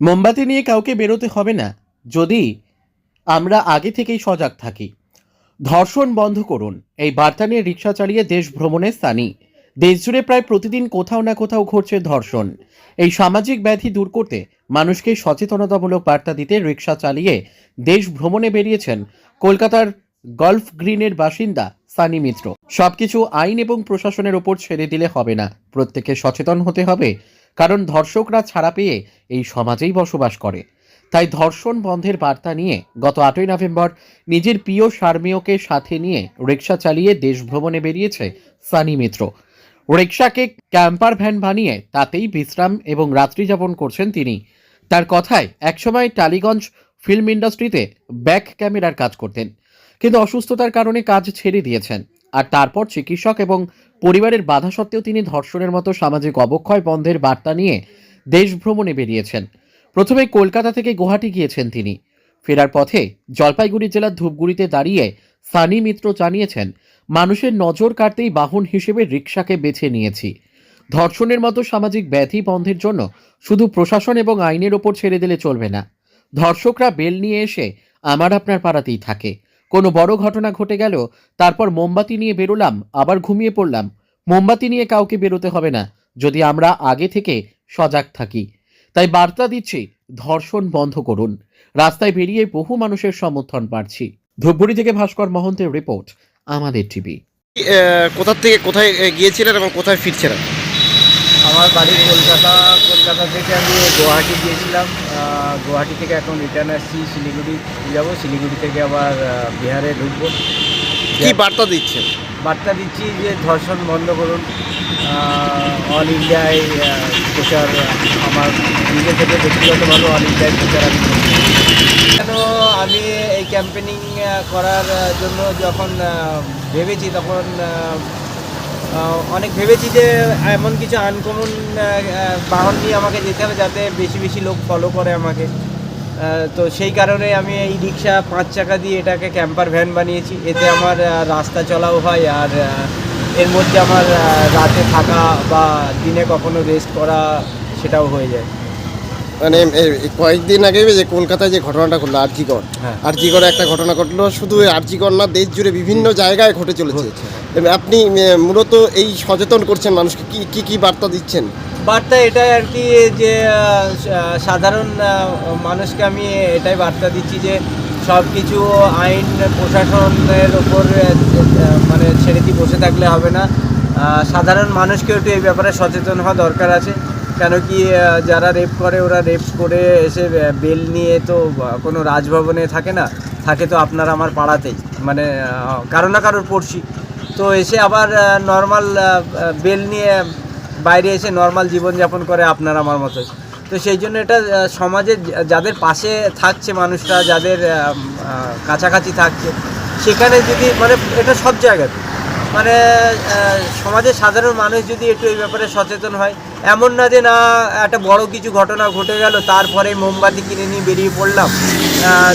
মোমবাতি নিয়ে কাউকে বেরোতে হবে না, যদি আমরা আগে থেকেই সজাগ থাকি। ধর্ষণ বন্ধ করুন, এই বার্তা নিয়ে রিক্সা চালিয়ে দেশ ভ্রমণে স্থানী। দেশজুড়ে প্রায় প্রতিদিন কোথাও না কোথাও ঘটছে ধর্ষণ। এই সামাজিক ব্যাধি দূর করতে মানুষকে সচেতনতামূলক বার্তা দিতে রিক্সা চালিয়ে দেশ ভ্রমণে বেরিয়েছেন কলকাতার গলফ গ্রিনের বাসিন্দা সানি মিত্র। সবকিছু আইন এবং প্রশাসনের ওপর ছেড়ে দিলে হবে না। প্রত্যেকে সচেতন হতে হবে। কারণ ধর্ষকরা ছাড়া পেয়ে এই সমাজেই বসবাস করে। তাই ধর্ষণ বন্ধের বার্তা নিয়ে গত আটই নভেম্বর নিজের প্রিয় শারমিয়কে সাথে নিয়ে রিক্সা চালিয়ে দেশ ভ্রমণে বেরিয়েছে সানি মিত্র। রিক্সাকে ক্যাম্পার ভ্যান বানিয়ে তাতেই বিশ্রাম এবং রাত্রি যাপন করছেন তিনি। তার কথায় একসময় টালিগঞ্জ ফিল্ম ইন্ডাস্ট্রিতে ব্যাক ক্যামেরার কাজ করতেন। কিন্তু অসুস্থতার কারণে কাজ ছেড়ে দিয়েছেন। আর তারপর চিকিৎসক এবং পরিবারের বাধা সত্ত্বেও তিনি ধর্ষণের মতো সামাজিক অবক্ষয় বন্ধের বার্তা নিয়ে দেশ ভ্রমণে বেরিয়েছেন। প্রথমে কলকাতা থেকে গুয়াহাটি গিয়েছেন তিনি। ফেরার পথে জলপাইগুড়ি জেলার ধূপগুড়িতে দাঁড়িয়ে সানি মিত্র জানিয়েছেন, মানুষের নজর কাটতেই বাহন হিসেবে রিক্সাকে বেছে নিয়েছি। ধর্ষণের মতো সামাজিক ব্যাধি বন্ধের জন্য শুধু প্রশাসন এবং আইনের ওপর ছেড়ে দিলে চলবে না। ধর্ষকরা বেল নিয়ে এসে আমার আপনার পাড়াতেই থাকে। কোনো বড় ঘটনা ঘটে গেল তারপর মোমবাতি নিয়ে বেরোলাম আবার ঘুমিয়ে পড়লাম। মোমবাতি নিয়ে কাউকে বেরোতে হবে না যদি আমরা আগে থেকে সজাগ থাকি। তাই বার্তা দিচ্ছি ধর্ষণ বন্ধ করুন। রাস্তায় বেরিয়ে বহু মানুষের সমর্থন পাচ্ছি। ধূপগুড়ি থেকে ভাস্কর মহন্তের রিপোর্ট আমাদের টিভি। কোথা থেকে কোথায় গিয়েছিলেন এবং কোথায় ফিরছিলেন? আমার বাড়ি কলকাতা কলকাতা থেকে আমি গুয়াহাটি গিয়েছিলাম। গুয়াহাটি থেকে এখন রিটার্ন আসছি শিলিগুড়ি যাব। শিলিগুড়ি থেকে আবার বিহারে ঢুকবো। কি বার্তা দিচ্ছেন? বার্তা দিচ্ছি যে ধর্ষণ বন্ধ করুন। অল ইন্ডিয়ায় প্রচার আমার নিজে থেকে ব্যক্তিগতভাবে অল ইন্ডিয়ায় প্রচার আমি কেন আমি এই ক্যাম্পেনিং করার জন্য যখন ভেবেছি তখন অনেক ভেবেছি যে এমন কিছু আনকমন বাহন নিয়ে আমাকে যেতে হবে যাতে বেশি বেশি লোক ফলো করে আমাকে। তো সেই কারণে আমি এই রিক্সা পাঁচ চাকা দিয়ে এটাকে ক্যাম্পার ভ্যান বানিয়েছি। এতে আমার রাস্তা চলাও হয় আর এর মধ্যে আমার রাতে থাকা বা দিনে কখনো রেস্ট করা সেটাও হয়ে যায়। মানে কয়েকদিন আগে যে কলকাতায় যে ঘটনাটা ঘটলো আরজিকর হ্যাঁ। আরজিকরে একটা ঘটনা ঘটলো শুধু আরজিকর না দেশ জুড়ে বিভিন্ন জায়গায় ঘটে চলেছে। ঘটছে। আপনি মূলত এই সচেতন করছেন মানুষকে কি কি কি বার্তা দিচ্ছেন? বার্তা এটাই আর কি যে সাধারণ মানুষকে আমি এটাই বার্তা দিচ্ছি যে সব কিছু আইন প্রশাসনের ওপর মানে ছেড়ে দিয়ে বসে থাকলে হবে না। সাধারণ মানুষকেও একটু এই ব্যাপারে সচেতন হওয়া দরকার আছে। কেন কি যারা রেপ করে, ওরা রেপ করে এসে বেল নিয়ে তো কোনো রাজভবনে থাকে না। থাকে তো আপনার আমার পাড়াতেই। মানে কারও না কারোর পড়শি। তো এসে আবার নর্মাল বেল নিয়ে বাইরে এসে নর্মাল জীবনযাপন করে আপনার আমার মতো তো সেই জন্য এটা সমাজে যাদের পাশে থাকছে মানুষরা, যাদের কাছাকাছি থাকছে, সেখানে যদি মানে এটা সব জায়গাতে। মানে সমাজের সাধারণ মানুষ যদি একটু এই ব্যাপারে সচেতন হয় এমন না যে না একটা বড় কিছু ঘটনা ঘটে গেল তারপরে মোমবাতি কিনে নিয়ে বেরিয়ে পড়লাম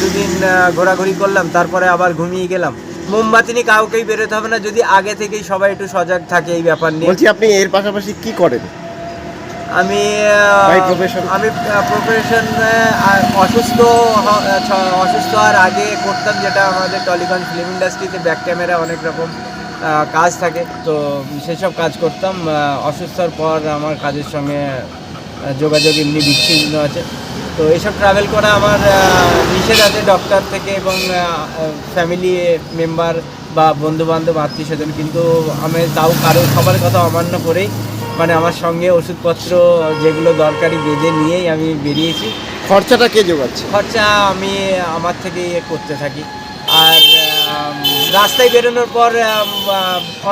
দুদিন ঘোরাঘুরি করলাম তারপরে আবার ঘুমিয়ে গেলাম। মোমবাতি নিয়ে কাউকেই বেরোতে হবে না যদি আগে থেকেই সবাই একটু সজাগ থাকে এই ব্যাপার নিয়ে। বলছি আপনি এর পাশাপাশি কি করেন? আমি আমি প্রফেশন অসুস্থ অসুস্থ হওয়ার আগে করতাম যেটা আমাদের টলিগঞ্জ ফিল্ম ইন্ডাস্ট্রিতে ব্যাক ক্যামেরা অনেক রকম কাজ থাকে। তো সেসব কাজ করতাম। অসুস্থর পর আমার কাজের সঙ্গে যোগাযোগ এমনি বিচ্ছিন্ন আছে। তো এইসব ট্রাভেল করা আমার নিষেধ আছে ডক্টর থেকে এবং ফ্যামিলি মেম্বার বা বন্ধু বান্ধব আত্মীয় স্বজন কিন্তু আমি তাও কারও সবার কথা অমান্য করেই মানে আমার সঙ্গে ওষুধপত্র যেগুলো দরকারি বেঁধে নিয়েই আমি বেরিয়েছি। খরচাটা কে যোগাচ্ছে খরচা আমি আমার থেকেই ইয়ে করতে থাকি। রাস্তায় বেরোনোর পর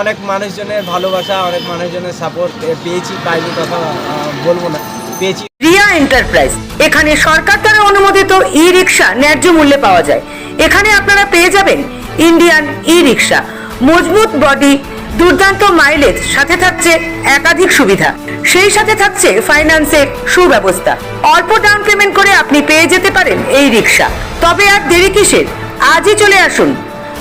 অনেক মানুষজনের ভালোবাসা, অনেক মানুষজনের সাপোর্ট পেয়েছি, পাইনি কথা বলব না, পেয়েছি। রিয়া এন্টারপ্রাইজ এখানে সরকার দ্বারা অনুমোদিত ই রিক্সা ন্যায্য মূল্যে পাওয়া যায়। এখানে আপনারা পেয়ে যাবেন ইন্ডিয়ান ই রিক্সা মজবুত বডি দুর্দান্ত মাইলেজ সাথে থাকছে একাধিক সুবিধা। সেই সাথে থাকছে ফাইন্যান্সের সুব্যবস্থা। অল্প ডাউন পেমেন্ট করে আপনি পেয়ে যেতে পারেন এই রিক্সা। তবে আর দেরি কিসের? আজই চলে আসুন।